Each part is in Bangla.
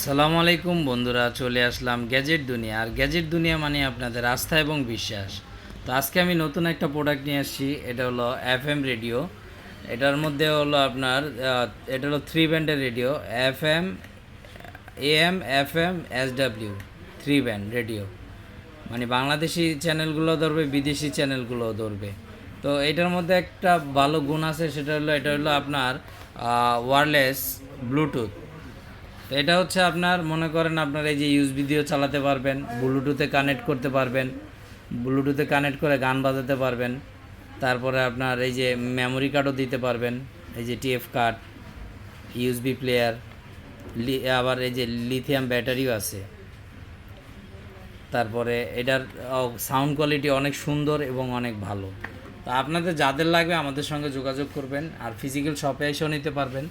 সালামু আলাইকুম বন্ধুরা, চলে আসলাম গ্যাজেট দুনিয়া। আর গ্যাজেট দুনিয়া মানে আপনাদের আস্থা এবং বিশ্বাস। তো আজকে আমি নতুন একটা প্রোডাক্ট নিয়ে আসছি, এটা হলো এফ এম রেডিও। এটার মধ্যে হলো আপনার এটা হলো থ্রি ব্যান্ডের radio F M M F M S W three band radio. মানে বাংলাদেশি চ্যানেলগুলো ধরবে, বিদেশি চ্যানেলগুলোও ধরবে। তো এটার মধ্যে একটা ভালো গুণ আছে, সেটা হলো, এটা হলো আপনার ওয়ারলেস ব্লুটুথ তো এটা হচ্ছে আপনার, মনে করেন আপনার এই যে ইউএসবি দিয়েও চালাতে পারবেন ব্লুটুথে কানেক্ট করতে পারবেন ব্লুটুথে কানেক্ট করে গান বাজাতে পারবেন, তারপরে আপনার এই যে মেমোরি কার্ডও দিতে পারবেন, এই যে টিএফ কার্ড ইউএসবি প্লেয়ার আবার এই যে লিথিয়াম ব্যাটারিও আছে। তারপরে এটার সাউন্ড কোয়ালিটি অনেক সুন্দর এবং অনেক ভালো। তা আপনাদের যাদের লাগবে আমাদের সঙ্গে যোগাযোগ করবেন, আর ফিজিক্যাল শপে এসেও নিতে পারবেন।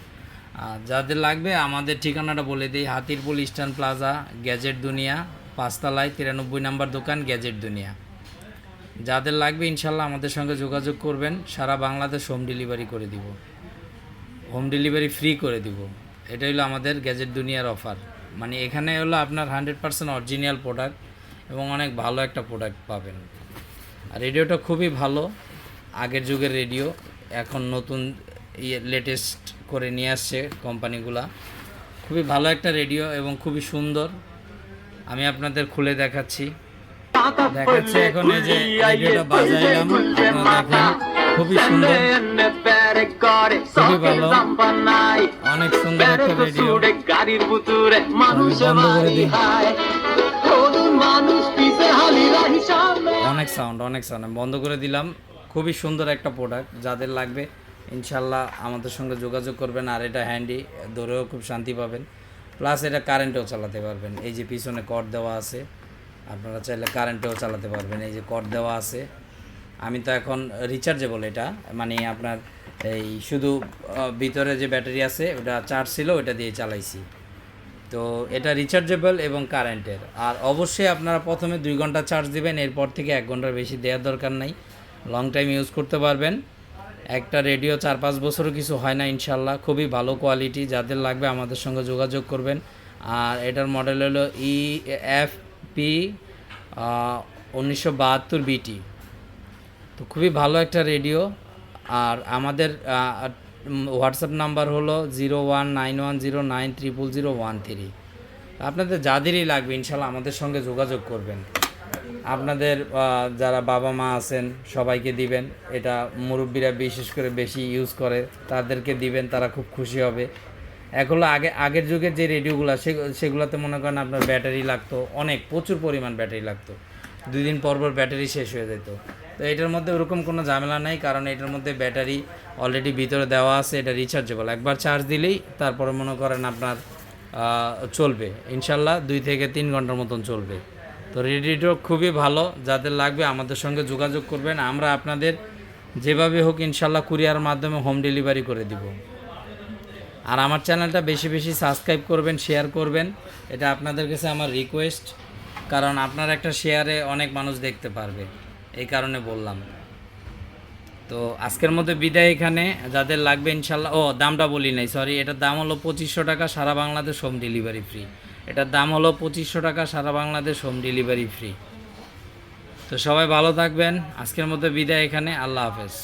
আর যাদের লাগবে, আমাদের ঠিকানাটা বলে দিই, হাতিরপুল ইস্টার্ন প্লাজা, গ্যাজেট দুনিয়া, পাঁচতলায় তিরানব্বই নাম্বার দোকান, গ্যাজেট দুনিয়া। যাদের লাগবে, ইনশাল্লাহ আমাদের সঙ্গে যোগাযোগ করবেন, সারা বাংলাদেশ হোম ডেলিভারি করে দিব। হোম ডেলিভারি ফ্রি করে দিব। এটা হলো আমাদের গ্যাজেট দুনিয়ার অফার। মানে এখানে হলো আপনার হান্ড্রেড পার্সেন্ট অরিজিনাল প্রোডাক্ট এবং অনেক ভালো একটা প্রোডাক্ট পাবেন। আর রেডিওটা খুবই ভালো, আগের যুগের রেডিও, এখন নতুন ইয়ে লেটেস্ট করে নিয়ে আসছে কোম্পানিগুলা খুবই ভালো একটা রেডিও এবং খুবই সুন্দর। আমি আপনাদের খুলে দেখাচ্ছি। দেখাচ্ছে এখন এই যে রেডিওটা বাজাইলাম। আপনারা দেখেন খুবই সুন্দর। খুবই ভালো। অনেক সুন্দর একটা রেডিও বন্ধ করে দিই। অনেক সাউন্ড অনেক সাউন্ড বন্ধ করে দিলাম। খুবই সুন্দর একটা প্রোডাক্ট যাদের লাগবে ইনশাল্লাহ আমাদের সঙ্গে যোগাযোগ করবেন আর এটা হ্যান্ডি ধরেও খুব শান্তি পাবেন। প্লাস এটা কারেন্টেও চালাতে পারবেন। এই যে পিছনে কট দেওয়া আছে, আপনারা চাইলে কারেন্টেও চালাতে পারবেন। এই যে কট দেওয়া আছে, আমি তো এখন রিচার্জেবল এটা। মানে আপনার এই শুধু ভিতরে যে ব্যাটারি আছে, ওটা চার্জ ছিল ওটা দিয়ে চালাইছি। তো এটা রিচার্জেবল এবং কারেন্টের আর অবশ্যই আপনারা প্রথমে দুই ঘণ্টা চার্জ দিবেন, এরপর থেকে এক ঘণ্টার বেশি দেওয়ার দরকার নাই। লং টাইম ইউজ করতে পারবেন। একটা রেডিও চার পাঁচ বছরও কিছু হয় না ইনশাল্লাহ। খুবই ভালো কোয়ালিটি যাদের লাগবে আমাদের সঙ্গে যোগাযোগ করবেন। আর এটার মডেল হলো ই এফ পি উনিশশো বাহাত্তর বিটি তো খুবই ভালো একটা রেডিও। আর আমাদের হোয়াটসঅ্যাপ নাম্বার হলো zero one nine one zero nine triple zero one three আপনাদের যাদেরই লাগবে ইনশাল্লাহ আমাদের সঙ্গে যোগাযোগ করবেন। আপনাদের যারা বাবা মা আছেন, সবাইকে দিবেন। এটা মুরব্বীরা বিশেষ করে বেশি ইউজ করে। তাদেরকে দিবেন, তারা খুব খুশি হবে। এখন আগে, আগের যুগের যে রেডিওগুলো সেগুলোতে মনে করেন আপনার ব্যাটারি লাগতো অনেক, প্রচুর পরিমাণ ব্যাটারি লাগতো। দুই দিন পর পর ব্যাটারি শেষ হয়ে যেত। তো এটার মধ্যে ওরকম কোনো ঝামেলা নাই, কারণ এটার মধ্যে ব্যাটারি অলরেডি ভিতরে দেওয়া আছে, এটা রিচার্জেবল একবার চার্জ দিলেই তারপরে মনে করেন আপনার চলবে। ইনশাল্লাহ দুই থেকে তিন ঘণ্টার মতন চলবে। তো রেডিও খুবই ভালো, যাদের লাগবে আমাদের সঙ্গে যোগাযোগ করবেন। আমরা আপনাদের যেভাবে হোক ইনশাল্লাহ কুরিয়ার মাধ্যমে হোম ডেলিভারি করে দিব। আর আমার চ্যানেলটা বেশি বেশি সাবস্ক্রাইব করবেন, শেয়ার করবেন। এটা আপনাদের কাছে আমার রিকোয়েস্ট কারণ আপনার একটা শেয়ারে অনেক মানুষ দেখতে পারবে, এই কারণে বললাম। তো আজকের মধ্যে বিদায় এখানে, যাদের লাগবে ইনশাল্লাহ, ও, দামটা বলি নাই সরি এটার দাম হলো পঁচিশশো টাকা, সারা বাংলাদেশ হোম ডেলিভারি ফ্রি। এটার দাম হলো পঁচিশশো টাকা, সারা বাংলাদেশ হোম ডেলিভারি ফ্রি তো সবাই ভালো থাকবেন, আজকের মতো বিদায় এখানে, আল্লাহ হাফেজ।